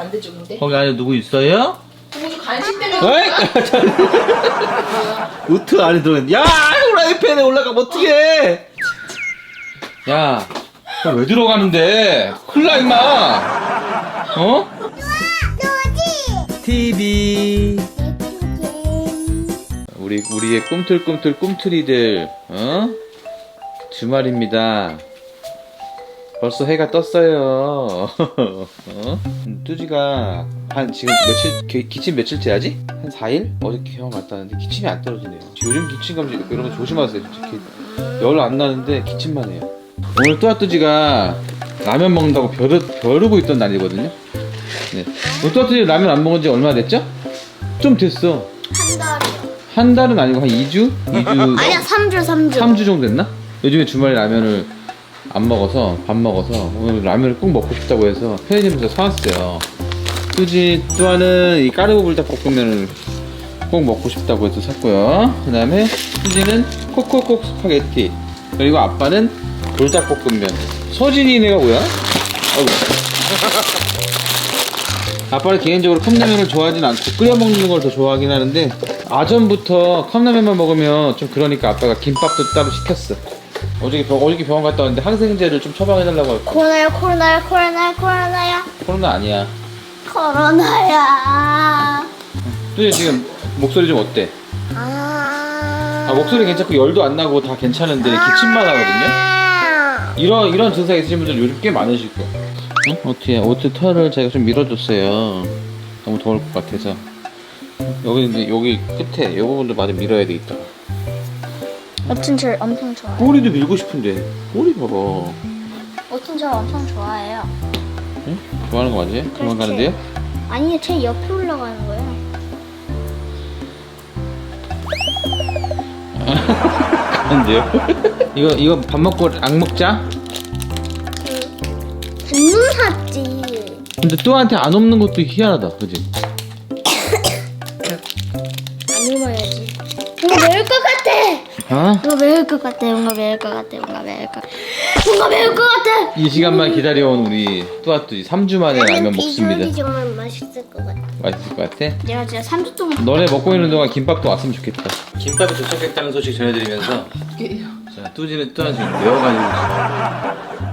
안 되죠 근데? 거기 안에 누구 있어요? 공주 간식 때문에 어이? 우트 안에 들어있는데 야 후라이팬에 올라가면 어떡해 야, 그거 왜 들어가는데? 큰일 나, 임마! 어? TV. 우리, 우리의 꿈틀꿈틀 꿈틀이들, 어? 주말입니다. 벌써 해가 떴어요. 어? 뚜지가 한 지금 며칠, 기, 기침 며칠째 하지? 한 4일? 어저께 병원 갔다 왔는데 기침이 안 떨어지네요. 요즘 기침 감지, 여러분 조심하세요. 기- 열안 나는데 기침만 해요. 오늘 뚜아뚜지가 라면 먹는다고 벼르, 벼르고 있던 날이거든요. 네. 오늘 뚜아뚜지 라면 안 먹은 지 얼마 됐죠? 좀 됐어. 한 달이요. 한 달은 아니고 한 2주? 2주? 아니야, 3주, 3주. 3주 정도 됐나? 요즘에 주말에 라면을 안 먹어서 밥 먹어서 오늘 라면을 꼭 먹고 싶다고 해서 편의점에서 사왔어요. 뚜지 또한은 이 까르보 불닭볶음면을 꼭 먹고 싶다고 해서 샀고요. 그 다음에 뚜지는 코코콕 스파게티 그리고 아빠는 불닭볶음면. 서진이네가 뭐야? 아빠는 개인적으로 컵라면을 좋아하진 않고 끓여 먹는 걸 더 좋아하긴 하는데 아전부터 컵라면만 먹으면 좀 그러니까 아빠가 김밥도 따로 시켰어. 어저께 병, 어저께 병원 갔다 왔는데 항생제를 좀 처방해달라고 하고 코로나야, 코로나야, 코로나야, 코로나야. 코로나 아니야. 코로나야. 뚜지 지금 목소리 좀 어때? 아. 아 목소리 괜찮고 열도 안 나고 다 괜찮은데 기침만 하거든요. 아. 이런 이런 증상 있으신 분들 요즘 꽤 많으실 거야. 응? 어떻게 옷 털을 제가 좀 밀어줬어요. 너무 더울 것 같아서. 여기 이제 여기 끝에 이 부분도 많이 밀어야 되겠다. 어튼 저 엄청 좋아요. 꼬리도 밀고 싶은데 꼬리 봐봐. 어튼 저 엄청 좋아해요. 응? 좋아하는 거 맞지? 그만 가는데요? 아니, 제 옆에 올라가는 거예요. 가는데요? 이거 이거 밥 먹고 악 먹자. 눈 샀지. 근데 또한테 안 없는 것도 희한하다, 그지? 안 입어야지. 뭔가 매울 것 같아. 아? 뭔가 매울 것 같아. 뭔가 매울 것 같아. 뭔가 매울 것 같아. 뭔가 매울 것 같아. 이 시간만 기다려온 우리 뚜아뚜지 3주 만에 라면 먹습니다. 정말 맛있을 것 같아. 맛있을 것 같아? 내가 진짜 3주 동안 너네 먹고 있는 동안 김밥도 왔으면 좋겠다. 김밥이 도착했다는 소식 전해드리면서 자 뚜지는 또한 지금 매워가지고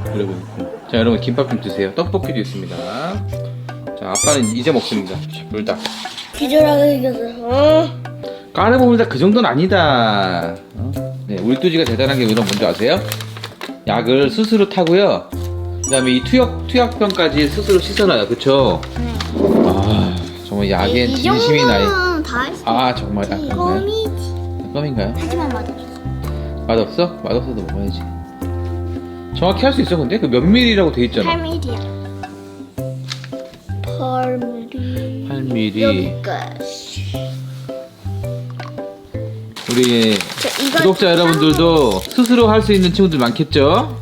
지금 그러고 있고 자 여러분 김밥 좀 드세요. 떡볶이도 있습니다. 자 아빠는 이제 먹습니다. 자, 불닭. 기절하게 생겼어. 어? 까르보 불닭 그 정도는 아니다. 어? 네 우리 뚜지가 대단한 게 이런 뭔지 아세요? 약을 스스로 타고요. 그다음에 이 투약 투약병까지 스스로 씻어놔요. 그쵸? 아 정말 약에 이 진심이 나이. 정도는 다 했어. 아 정말 아 그런가요? 껌이지. 껌인가요? 하지만 맛없어. 맛없어? 맛없어도 먹어야지. 정확히 할 수 있어 근데? 그 몇 밀리라고 돼 있잖아. 8mm야. 8mm. 8mm. 여기까지. 우리 이거 구독자 여러분들도 스스로 할 수 있는 친구들 많겠죠?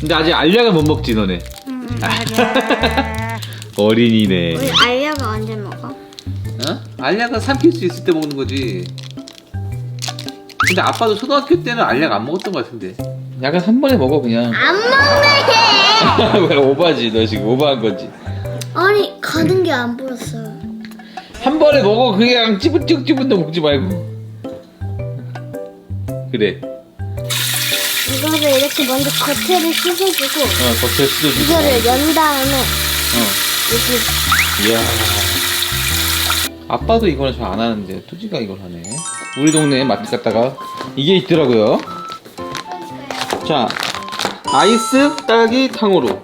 근데 아직 알약을 못 먹지 너네. 음, 맞아. 어린이네. 우리 알약을 언제 먹어? 어? 알약은 삼킬 수 있을 때 먹는 거지. 근데 아빠도 초등학교 때는 알약 안 먹었던 것 같은데. 약은 한 번에 먹어 그냥. 안 먹네. 왜 오바지 너 지금 오바한 거지. 아니 가는 게 안 보였어. 한 번에 먹어 그냥 찌뿌찌뿌찌뿌도 먹지 말고. 그래. 이거를 이렇게 먼저 겉에를 씻어주고 어 겉에 씻어주고. 이거를 연 다음에 어. 여기 이야. 아빠도 이거는 잘 안 하는데 투지가 이걸 하네. 우리 동네 마트 갔다가 이게 있더라고요. 자, 아이스 딸기 탕후루,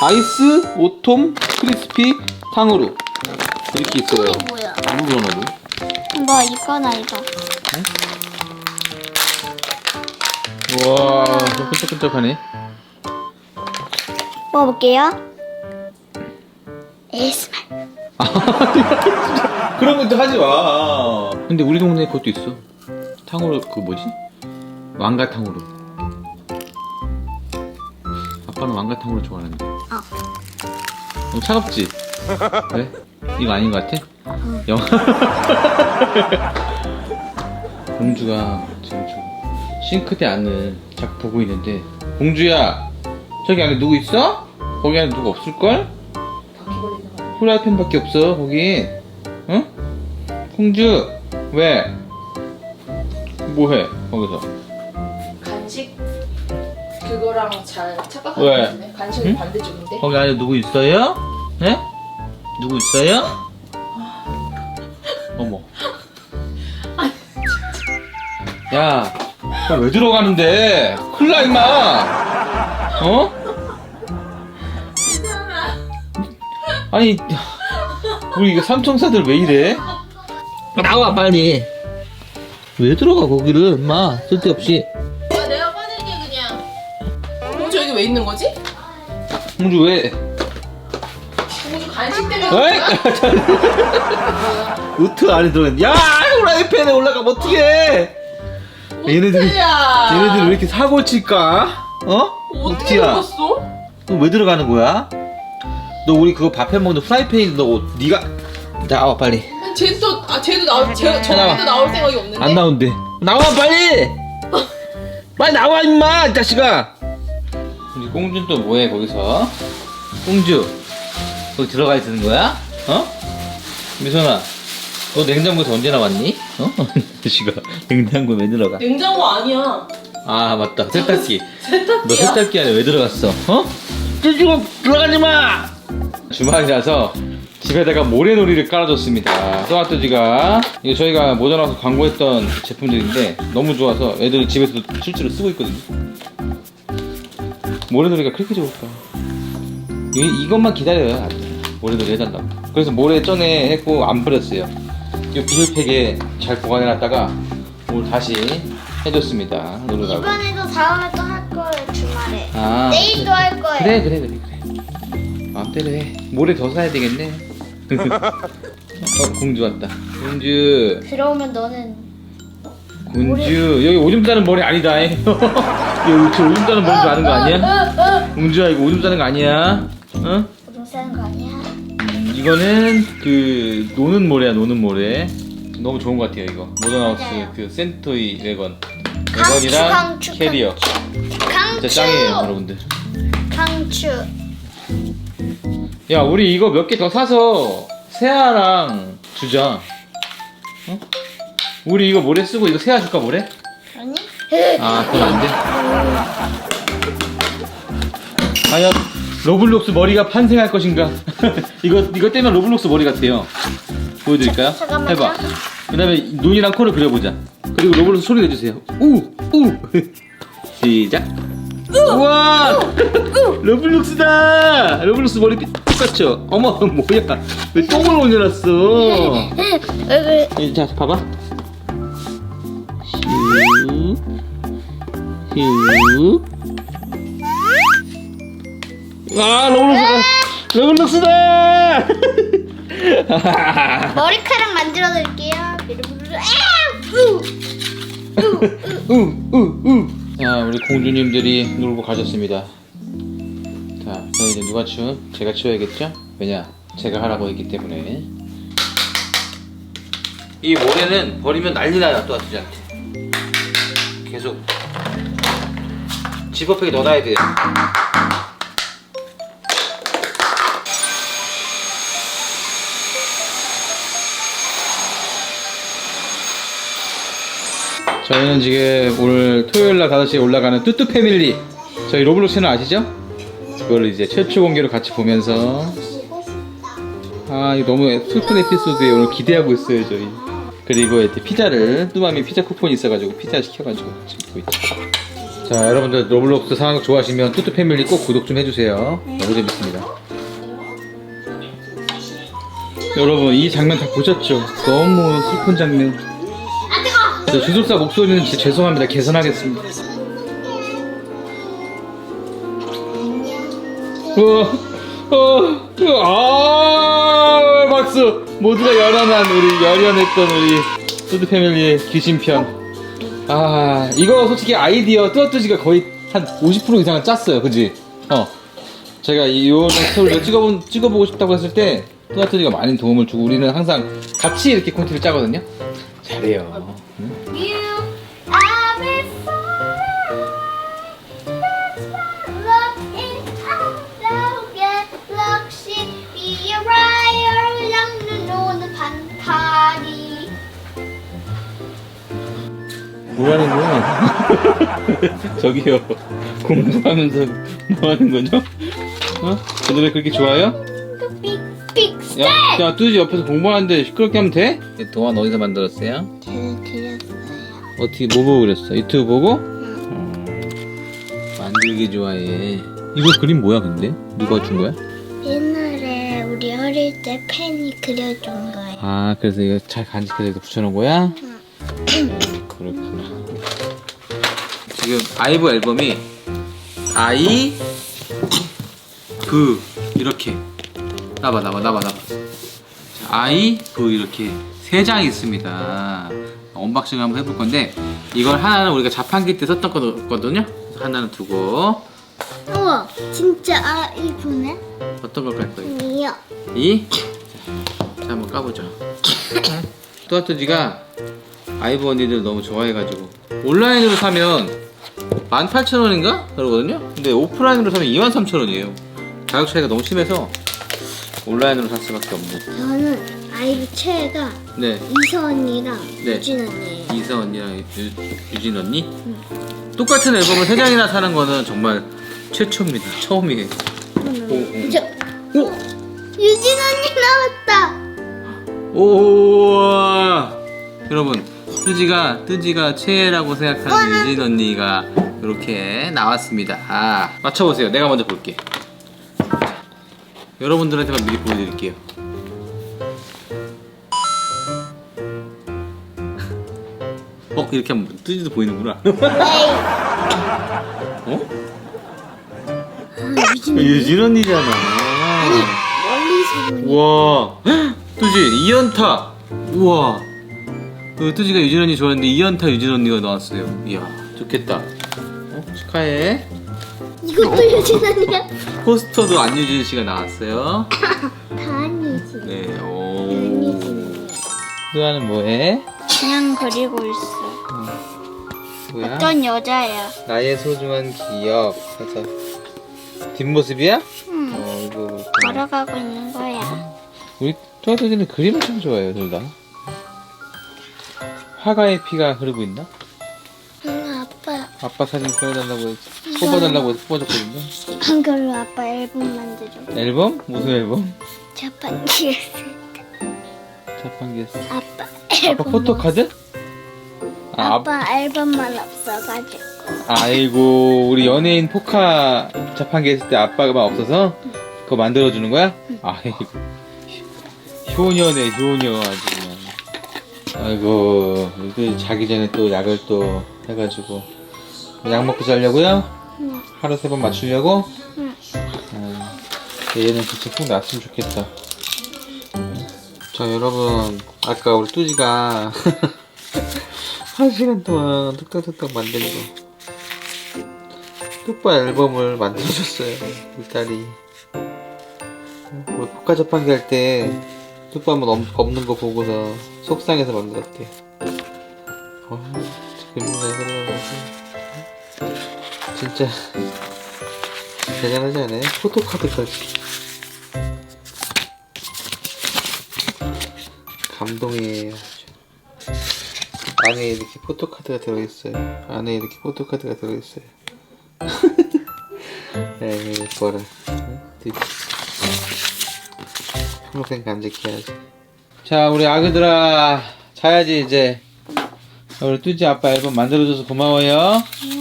아이스 오톰 크리스피 탕후루 이렇게 있어요. 이게 뭐야? 누구야 나도? 뭐 이거나 이거. 와, 좀 끈적끈적하네. 먹어볼게요. ASMR. 그런 것도 하지 마. 근데 우리 동네에 그것도 있어. 탕후루 그 뭐지? 왕가 탕후루. 아빠는 왕가 탕후루 좋아하는데. 아. 너무 차갑지? 왜? 이거 아닌 것 같아? 영. 공주가 지금 저 싱크대 안을 자꾸 보고 있는데 공주야 저기 안에 누구 있어? 거기 안에 누구 없을걸? 프라이팬밖에 없어 거기 응? 공주 왜? 뭐해 거기서 간식 그거랑 잘 왜? 착각하고 있네. 간식은 응? 반대쪽인데. 거기 안에 누구 있어요? 네? 누구 있어요? 어머 야, 너왜 들어가는데? 큰일 나, 임마! 어? 아니, 우리 이거 삼총사들 왜 이래? 나와, 빨리! 왜 들어가, 거기를, 임마, 쓸데없이. 아, 내가 꺼낼게 그냥. 공주 여기 왜 있는 거지? 공주 왜? 어이? 우트 안에 들어있는, 야! 후라이팬에 올라가면 어떡해! 얘네들이- 우트야. 얘네들 왜 이렇게 사고 칠까? 어? 어떻게 우트야. 먹었어? 너왜 들어가는 거야? 너 우리 그거 밥 해 먹는 프라이팬인데 너 네가 나와 빨리 쟤도 또, 아 쟤도 나올 쟤. 저번에도 나올 생각이 없는데. 안 나온대 나와 빨리 빨리 나와 임마 이 자식아 우리 공주는 또 뭐해 거기서 공주 거기 들어가 있는 거야? 어? 미선아 너 냉장고에서 언제 나왔니? 어? 자식아 냉장고에 왜 들어가? 냉장고 아니야. 아 맞다 세탁기 너 세탁기야. 세탁기 안에 왜 들어갔어? 어? 찌지고 들어가지 마! 주말이라서 집에다가 모래놀이를 깔아줬습니다. 또아또지가 이거 저희가 모자라서 광고했던 제품들인데 너무 좋아서 애들이 집에서도 실제로 쓰고 있거든요. 모래놀이가 그렇게 좋을까? 이, 이것만 기다려요. 모래놀이 해달라고. 그래서 모래 전에 했고 안 버렸어요. 이 비닐팩에 잘 보관해놨다가 오늘 다시 해줬습니다. 놀으라고. 이번에도 다음에 또 할 거예요 주말에. 아, 내일도 할 거예요. 그래 그래 그래 그래 마음대로 해 모래 더 사야 되겠네 어 공주 왔다 공주 들어오면 너는 공주 여기 오줌 싸는 머리 아니다 여기 저 오줌 싸는 머리인 줄 아는 거 아니야? 공주야 이거 오줌 싸는 거 아니야? 어? 이거는 그 노는 모래야 노는 모래 너무 좋은 것 같아요 이거 모던하우스 맞아요. 그 센토이 레건 강추, 레건이랑 강추, 캐리어 강추. 진짜 짱이에요 여러분들 강추. 야 우리 이거 몇 개 더 사서 세아랑 주자 어? 우리 이거 모래 쓰고 이거 세아 줄까 모래? 아니? 아 그건 안 돼? 과연 로블록스 머리가 판생할 것인가? 이거 이거 떼면 로블록스 머리 같아요. 보여드릴까요? 자, 잠깐만요. 해봐. 그 다음에 눈이랑 코를 그려보자. 그리고 로블록스 소리 내주세요. 우우. 시작. 우와! 러블록스다! 러블록스 머리 똑같죠? 어머 뭐야? 왜 똥을 올려놨어? 왜? 예, 자 봐봐. 슈슈 아 러블록스다 러블록스다. 머리카락 만들어 드릴게요. 아! 우! 우 우우! 자 우리 공주님들이 놀고 가셨습니다. 자 저희 이제 누가 치운? 제가 치워야겠죠? 왜냐? 제가 하라고 했기 때문에. 이 모래는 버리면 난리 나요 또 아저씨한테 계속. 지퍼백에 넣어놔야 돼요 저희는 지금 오늘 토요일 날 5시에 올라가는 뚜뚜 패밀리 저희 로블록스 채널 아시죠? 그걸 이제 최초 공개로 같이 보면서 아 이거 너무 슬픈 에피소드에 오늘 기대하고 있어요 저희 그리고 이제 피자를 뚜맘이 피자 쿠폰이 있어가지고 피자 시켜가지고 지금 있죠 자 여러분들 로블록스 상황 좋아하시면 뚜뚜 패밀리 꼭 구독 좀 해주세요 너무 재밌습니다 여러분 이 장면 다 보셨죠? 너무 슬픈 장면. 저 주술사 목소리는 진짜 죄송합니다. 개선하겠습니다. 어, 어, 어, 아, 박수! 모두가 열연한 우리, 열연했던 우리, 뚜드 패밀리의 귀신편. 아, 이거 솔직히 아이디어 뚜아뚜지가 거의 한 50% 이상은 짰어요. 그지? 어. 제가 이 스토리를 찍어보, 찍어보고 싶다고 했을 때, 뚜아뚜지가 많은 도움을 주고, 우리는 항상 같이 이렇게 콘티를 짜거든요? 잘해요. 뭐하는 거야? 저기요 공부하면서 뭐 하는 거죠? 어? 저 노래 그렇게 좋아요? 픽픽 야, 야 뚜지 옆에서 공부하는데 시끄럽게 하면 돼? 동안 어디서 만들었어요? 저는 그렸어요. 어떻게 뭐 보고 그랬어? 유튜브 보고? 어, 만들기 좋아해 이거 그림 뭐야 근데? 누가 준 거야? 옛날에 우리 어릴 때 팬이 그려준 거예요. 아 그래서 이거 잘 간직해서 이렇게 붙여놓은 거야? 지금 아이브 앨범이 아이 브 이렇게 나봐 나봐 나봐 나봐 자, 아이 브 이렇게 세 장이 있습니다 언박싱 한번 해볼 건데 이걸 하나는 우리가 자판기 때 썼던 거거든요 하나는 두고 우와, 진짜 아 이쁘네. 어떤 걸 깔 거예요? 이요. 이? 자, 한번 까보죠. 뚜아뚜지가 아이브 언니들 너무 좋아해가지고 온라인으로 사면 18,000원인가? 그러거든요? 근데 오프라인으로 사면 23,000원이에요. 가격 차이가 너무 심해서 온라인으로 살 수밖에 없는. 저는 아이브 최애가 네, 이서 언니랑 네. 유진 언니예요. 이서 언니랑 유, 유진 언니? 똑같은 앨범을 3장이나 사는 거는 정말 최초입니다. 처음이에요. 오, 오. 저, 오! 유진 언니 나왔다. 오 여러분 뜨지가 뜨지가 최애라고 생각하는 유진 언니가 이렇게 나왔습니다. 아, 맞춰보세요. 내가 먼저 볼게. 여러분들한테만 미리 보여드릴게요. 어 이렇게 하면 뜨지도 보이는구나. 어? 아, 유진 언니잖아 멀리서 보니. 우와. 뚜지 이연타. 우와. 그 뚜지가 유진 언니 좋아하는데 이연타 유진 언니가 나왔어요. 이야 좋겠다. 어? 축하해 이것도 유진 언니야? 포스터도 안유진 씨가 나왔어요 다 아니지. 네오 유진 언니. 수아는 뭐해? 그냥 그리고 있어. 뭐야? 어떤 여자야? 나의 소중한 기억 해서 뒷모습이야? 응. 어 이거 걸어가고 있는 거야. 우리 토아토지는 그림을 참 좋아해요 둘 다 화가의 피가 흐르고 있나? 응, 아빠. 사진 꺼내달라고 했지 뽑아달라고 해서 뽑아줬거든요 한글로 아빠 앨범 만들어. 앨범? 무슨 앨범? 자판기에서 자판기에서 아빠 아빠 앨범. 포토 카드? 아, 아, 아빠 앨범만 없어가지고. 아이고 우리 연예인 포카 자판기 했을 때 아빠가 없어서 그거 만들어 주는 거야? 아이고 효녀네 효녀 아주 그냥 아이고 또 자기 전에 또 약을 또 해가지고 약 먹고 자려고요? 응. 하루 세 번 맞추려고? 응. 아, 얘는 진짜 꼭 났으면 좋겠다. 자, 여러분. 아까 우리 뚜지가 한 시간 동안 뚝딱뚝딱 만든 거. 뚝바 앨범을 만들어줬어요. 우리 딸이. 우리 포카 자판기 할 때 뚝바 한번 없- 없는 거 보고서 속상해서 만들었대. 어, 그림 잘 그려가지고. 진짜 대단하지 않아요? 포토카드까지 감동이에요. 안에 이렇게 포토카드가 들어있어요 안에 이렇게 포토카드가 들어있어요 에이? 드디어. 평생 간직해야지 자 우리 아그들아 자야지 이제 우리 뚜지 아빠 앨범 만들어줘서 고마워요 응.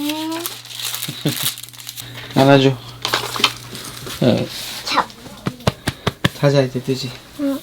안아줘 어, 참. 자자 이제 뜨지 응.